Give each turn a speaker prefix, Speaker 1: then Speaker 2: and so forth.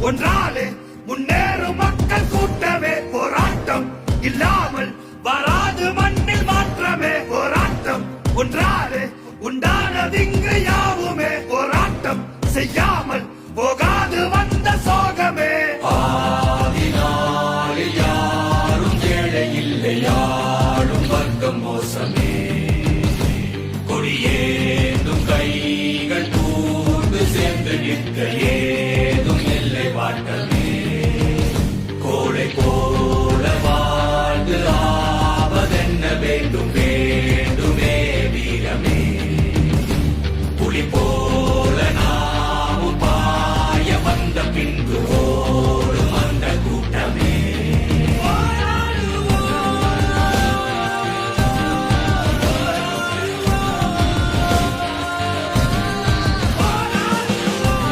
Speaker 1: ஒன்றாலே முன்னேறும் மக்கள் கூட்டமே போராட்டம் இல்லாமல் வராது மண்ணில் மாற்றமே போராட்டம். ஒன்றாலே உண்டானதிங்கு யாவுமே போராட்டம் செய்யாமல் போகாது வந்த சோகமே.
Speaker 2: யாரும் ஏழை இல்லை யாரும் வர்க்கம் மோசமே. கொடியேந்தும் கைகள் கூர்ந்து சேர்ந்து நிற்கையே.